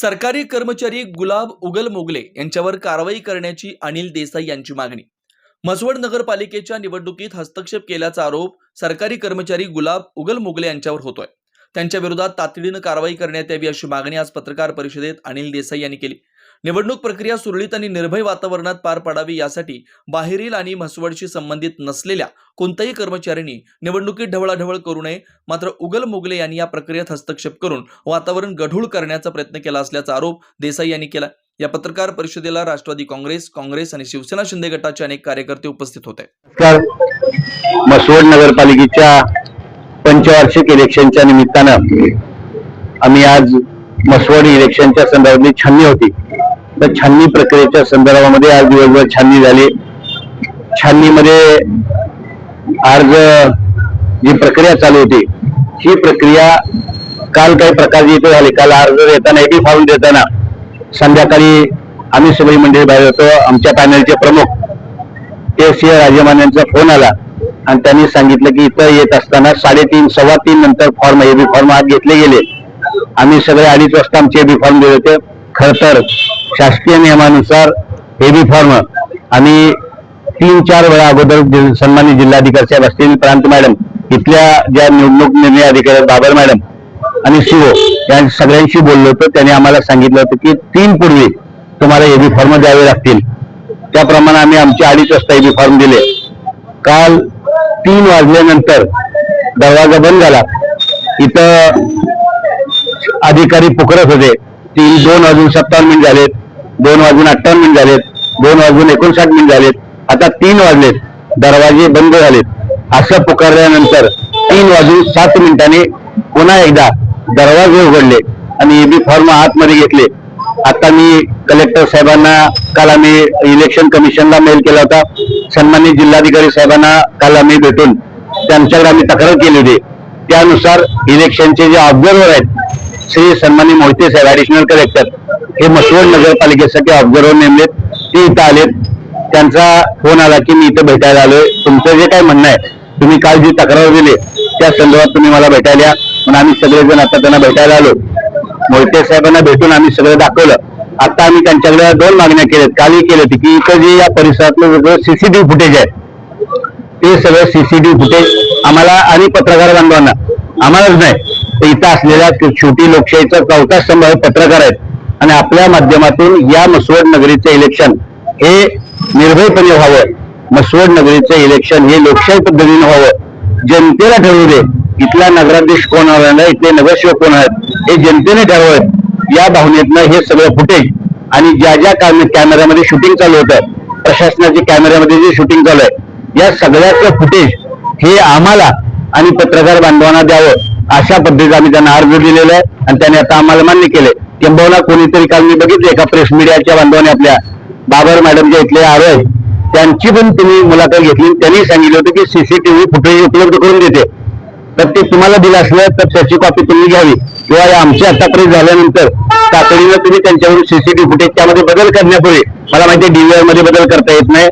सरकारी कर्मचारी गुलाब उगल मोगले यांच्यावर कारवाई करण्याची अनिल देसाई यांची मागणी. म्हसवड नगरपालिकेच्या निवडणुकीत हस्तक्षेप केल्याचा आरोप सरकारी कर्मचारी गुलाब उगल मोगले यांच्यावर होतोय. त्यांच्या विरोधात तातडीनं कारवाई करण्यात यावी अशी मागणी आज पत्रकार परिषदेत अनिल देसाई यांनी केली. निवडणूक प्रक्रिया सुरळीत आणि निर्भय वातावरणात पार पाडावी यासाठी बाहेरील आणि म्हसवडशी संबंधित नसलेल्या कोणत्याही कर्मचाऱ्यांनी निवडणुकीत ढवळाढवळ करू नये. मात्र उगल मोगले यांनी या प्रक्रियेत हस्तक्षेप करून वातावरण गढूळ करण्याचा प्रयत्न केला असल्याचा आरोप देसाई यांनी केला या पत्रकार परिषदेला राष्ट्रवादी काँग्रेस काँग्रेस आणि शिवसेना शिंदे गटाचे अनेक कार्यकर्ते उपस्थित होते. मसवड नगरपालिकेच्या पंचवार्षिक इलेक्शनच्या निमित्तानं आम्ही आज मसवड इलेक्शनच्या संदर्भातली छाननी होती. तर छाननी प्रक्रियेच्या संदर्भामध्ये आज दिवसभर छाननी झाली. छाननीमध्ये अर्ज जी प्रक्रिया चालू होती ही प्रक्रिया काल काही प्रकारची इथे झाली. काल अर्ज देताना एबी फॉर्म देताना संध्याकाळी आम्ही सगळी मंडळी बाहेर होतो. आमच्या पॅनलचे प्रमुख ते सी राजमान यांचा फोन आला आणि त्यांनी सांगितलं की इथं येत असताना साडेतीन सव्वा तीन नंतर फॉर्म एबी फॉर्म आत घेतले गेले. आम्ही सगळे अडीच वाजता आमचे एबी फॉर्म दिले होते. खर तर शासकीय नियमानुसार एबी फॉर्म आम्ही तीन चार वेळा अगोदर सन्मानित जिल्हाधिकारी साहेब असतील प्रांत मॅडम इथल्या ज्या निवडणूक निर्णय अधिकारी बाबर मॅडम आणि शिवो या सगळ्यांशी बोललो होतो. त्यांनी आम्हाला सांगितलं होतं की तीन पूर्वी तुम्हाला एबी फॉर्म द्यावे लागतील. त्याप्रमाणे आम्ही आमचे अडीच वाजता एबी फॉर्म दिले. काल तीन वाजल्यानंतर दरवाजा बंद झाला. इथं अधिकारी पुकरत होते. तीन दोन वाजून सत्तावन्न मिनिट झालेत दोन वाजून अठ्ठावन्न मिनिट झालेत दोन वाजून एकोणसाठ मिनिट झालेत आता तीन वाजलेत दरवाजे बंद झालेत. असं पुकारल्यानंतर तीन वाजून सात मिनिटांनी पुन्हा एकदा दरवाजे उघडले आणि एबी फॉर्म आतमध्ये घेतले. आता मी कलेक्टर साहेबांना काल आम्ही इलेक्शन कमिशनला मेल केला होता. सन्मानित जिल्हाधिकारी साहेबांना काल आम्ही भेटून त्यांच्याकडे आम्ही तक्रार केली होती. त्यानुसार इलेक्शनचे जे ऑब्झर्वर आहेत श्री सन्मानी मोहिते साहेब ऍडिशनल कलेक्टर हे मसवड नगरपालिकेसाठी ऑब्झर्वर नेमलेत ते इथं आलेत. त्यांचा फोन आला की मी इथं भेटायला आलोय. तुमचं जे काय म्हणणं आहे तुम्ही काल जी तक्रार दिली त्या संदर्भात तुम्ही मला भेटायला म्हणून आम्ही सगळेजण आता त्यांना भेटायला आलो मोहिते साहेबांना भेटून आम्ही सगळं दाखवलं. आता आम्ही त्यांच्याकडे दोन मागण्या केल्यात. कालही केलं होती की इथं जे या परिसरातलं सगळं सीसीटीव्ही फुटेज आहे ते सगळं सीसीटीव्ही फुटेज आम्हाला आणि पत्रकार बांधवांना आम्हालाच नाही. इथं असलेल्या छोटी लोकशाहीचा चौथा स्तंभ हे पत्रकार आहेत. आणि आपल्या माध्यमातून या मसवड नगरीचं इलेक्शन हे निर्भयपणे व्हावं. मसवड नगरीचं इलेक्शन हे लोकशाही पद्धतीने व्हावं. जनतेला ठरवू दे. इथला नगराध्यक्ष कोण होणार आहे इथले नगरसेवक कोण आहेत हे जनतेने ठरवत या भावनेतनं हे सगळं फुटेज आणि ज्या ज्या कॅमेऱ्यामध्ये शूटिंग चालू होतं प्रशासनाच्या कॅमेऱ्यामध्ये जे शूटिंग चालू आहे या सगळ्याचं फुटेज हे आम्हाला आणि पत्रकार बांधवांना द्यावं. अशा पद्धतीचा आम्ही त्यांना अर्ज दिलेला आहे आणि त्यांनी आता आम्हाला मान्य केले किंबहुना कोणीतरी काल मी बघितले एका प्रेस मीडियाच्या बांधवाने आपल्या बाबर मॅडमच्या इथले आरो आहे त्यांची पण तुम्ही मुलाखत घेतली त्यांनी सांगितलं होतं की सीसीटीव्ही फुटेज उपलब्ध करून देते. तर ते तुम्हाला दिलं असलं तर त्याची कॉपी तुम्ही घ्यावी. किंवा या आमची आतापर्यंत झाल्यानंतर तातडीनं तुम्ही त्यांच्यावरून सीसीटीव्ही फुटेज त्यामध्ये बदल करण्यापूर्वी मला माहिती डीव्हीआरमध्ये बदल करता येत नाही.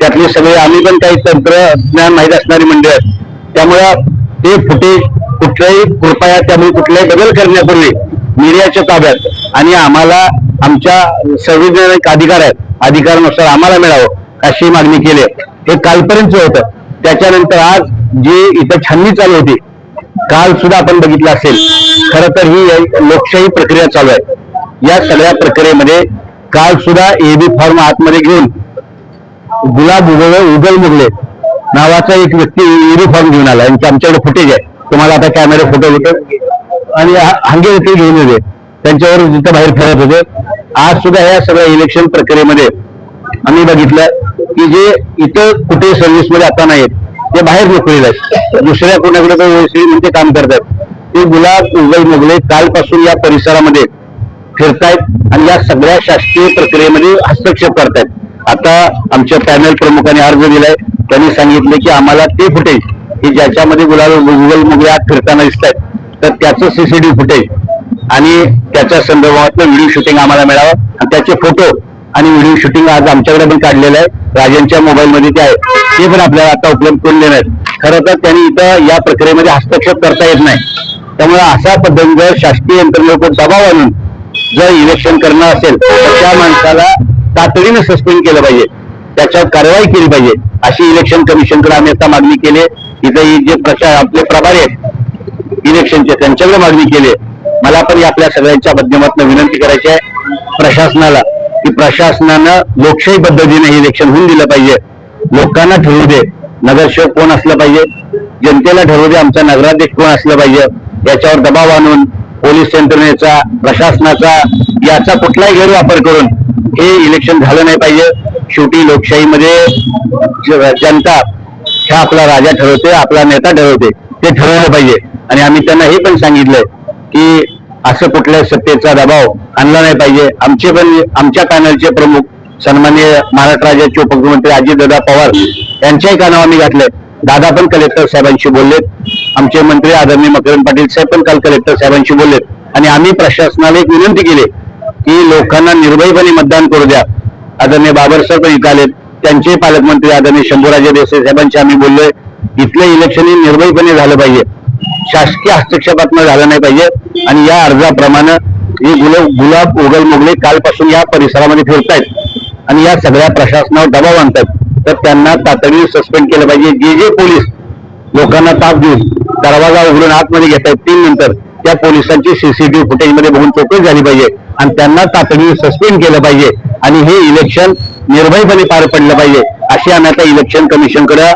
त्यातले सगळे आम्ही पण काही तंत्रज्ञान माहीत असणारी मंडळी आहेत. त्यामुळं ते फुटेज कुठल्याही कृपया त्यामुळे कुठलाही बदल करण्यापूर्वी मीडियाच्या ताब्यात. आणि आम्हाला आमच्या संविधानिक अधिकार आहेत. अधिकारानुसार आम्हाला मिळावं अशी मागणी केली हे कालपर्यंत होतं. त्याच्यानंतर आज जी इथं छाननी चालू होती काल सुद्धा आपण बघितलं असेल खर तर ही लोकशाही प्रक्रिया चालू आहे. या सगळ्या प्रक्रियेमध्ये काल सुद्धा एबी फॉर्म आतमध्ये घेऊन गुलाब उगल उगल मुगले नावाचा एक व्यक्ती एबी फॉर्म घेऊन आला. आणि आमच्याकडे फुटेज आहे. तुम्हाला आता कॅमेरे फोटो घेतो आणि हा- हांगे घेऊन येते त्यांच्यावर जिथं बाहेर फिरत होते. आज सुद्धा या सगळ्या इलेक्शन प्रक्रियेमध्ये आम्ही बघितलं की जे इथं कुठे सर्व्हिसमध्ये आता नाहीत ते बाहेर नोकरीला आहेत. दुसऱ्या कोणाकडे व्यवस्थित ओळखी म्हणजे काम करतात. ते गुलाब उगल मुगले कालपासून या परिसरामध्ये फिरतायत आणि या सगळ्या शासकीय प्रक्रियेमध्ये हस्तक्षेप करतायत. आता आमच्या पॅनल प्रमुखाने अर्ज दिलाय. त्यांनी सांगितले की आम्हाला ते फुटेज की ज्याच्यामध्ये गुलाब गुगल मुगले आत फिरताना दिसत आहेत तर त्याचं सीसीटीव्ही फुटेज आणि त्याच्या संदर्भात व्हिडिओ शूटिंग आम्हाला मिळावं. आणि त्याचे फोटो आणि व्हिडिओ शूटिंग आज आमच्याकडे पण काढलेलं आहे. राजांच्या मोबाईलमध्ये ते आहे. ते पण आपल्याला आता उपलब्ध करून देणार आहेत. खरं तर त्यांनी इथं या प्रक्रियेमध्ये हस्तक्षेप करता येत नाही. त्यामुळे अशा पद्धतीनं शासकीय यंत्रणेवर दबाव आणून जर इलेक्शन करणं असेल तर त्या माणसाला तातडीनं सस्पेंड केलं पाहिजे. त्याच्यावर कारवाई केली पाहिजे. अशी इलेक्शन कमिशनकडे आम्ही आता मागणी केली इथे जे प्रचार आपले प्रभारी आहेत इलेक्शनचे त्यांच्याकडे मागणी केली मला पण आपल्या सगळ्यांच्या माध्यमातून विनंती करायची आहे प्रशासनाला की प्रशासनानं लोकशाही पद्धतीने हे इलेक्शन होऊन दिलं पाहिजे. लोकांना ठरवू दे. नगरसेवक कोण असलं पाहिजे? जनतेला ठरवू दे. आमचा नगराध्यक्ष कोण असलं पाहिजे? याच्यावर दबाव आणून पोलीस यंत्रणेचा प्रशासनाचा याचा कुठलाही गैरवापर करून हे इलेक्शन झालं नाही पाहिजे. शेवटी लोकशाहीमध्ये जनता ह्या आपला राजा ठरवते आपला नेता ठरवते ते ठरवलं पाहिजे. आणि आम्ही त्यांना हे पण सांगितलंय की असं कुठल्या सत्तेचा दबाव आणला नाही पाहिजे. आमचे पण आमच्या पॅनलचे प्रमुख सन्मान्य महाराष्ट्र राज्याचे उपमुख्यमंत्री अजितदादा पवार यांच्याही कानावर आम्ही घातलंय. दादा पण कलेक्टर साहेबांशी बोललेत. आमचे मंत्री आदरणीय मकरंद पाटील साहेब पण काल कलेक्टर साहेबांशी बोललेत. आणि आम्ही प्रशासनाला एक विनंती केली की लोकांना निर्भयपणे मतदान करू द्या. आदरणीय बाबर पण इथं आलेत. त्यांचे पालकमंत्री आदरणीय शंभूराजे देसाई साहेबांशी आम्ही बोललोय. इथलं इलेक्शन हे निर्भयपणे झालं पाहिजे. शासकीय हस्तक्षेपातनं झालं नाही पाहिजे. आणि या अर्जाप्रमाणे हे गुलाब गुलाब उगल मुगले कालपासून या परिसरामध्ये फिरतायत. आणि या सगळ्या प्रशासनावर दबाव आणतात तर त्यांना तातडीने सस्पेंड केलं पाहिजे. जे जे पोलीस लोकांना ताप देऊन दरवाजा उघडून आतमध्ये घेत आहेत तीन नंतर त्या पोलिसांची सीसीटीव्ही फुटेजमध्ये बघून चौकशी झाली पाहिजे. आणि त्यांना तातडीने सस्पेंड केलं पाहिजे. आणि हे इलेक्शन निर्भयपणे पार पडलं पाहिजे. अशी आम्ही आता इलेक्शन कमिशनकडे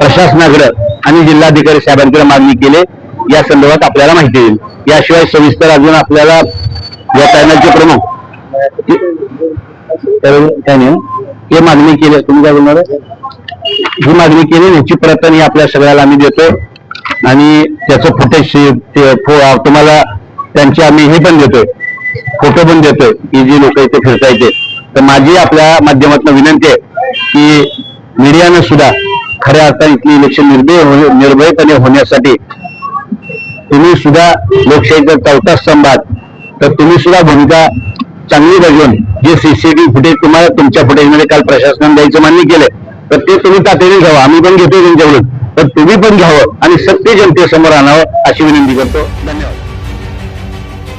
प्रशासनाकडे आणि जिल्हाधिकारी साहेबांकडे मागणी केली. या संदर्भात आपल्याला माहिती देईल. याशिवाय सविस्तर अजून आपल्याला या पॅनलचे प्रमुख तर हे मागणी केली तुम्ही काय बोलणार ही मागणी केली याची प्रत आणि आपल्या सगळ्याला आम्ही देतो. आणि त्याचं फुटेज तुम्हाला त्यांची आम्ही हे पण देतोय. फोटो पण देतोय की जी लोक इथे फिरतायचे येते तर माझी आपल्या माध्यमातून विनंती आहे की मीडियानं सुद्धा खऱ्या अर्थाने इथली इलेक्शन निर्भय हो-, निर्भयपणे होण्यासाठी तुम्ही सुद्धा लोकशाहीचा चौथा स्तंभात तर तुम्ही सुद्धा भूमिका चांगली बघून जे सीसीटीव्ही फुटेज तुम्हाला तुमच्या फुटेजमध्ये काल प्रशासनाने द्यायचं मान्य केलं तर ते तुम्ही तातडीने घ्यावं. आम्ही पण घेतोय त्यांच्याकडून. तर तुम्ही पण घ्यावं आणि सत्य जनतेसमोर आणावं अशी विनंती करतो. धन्यवाद.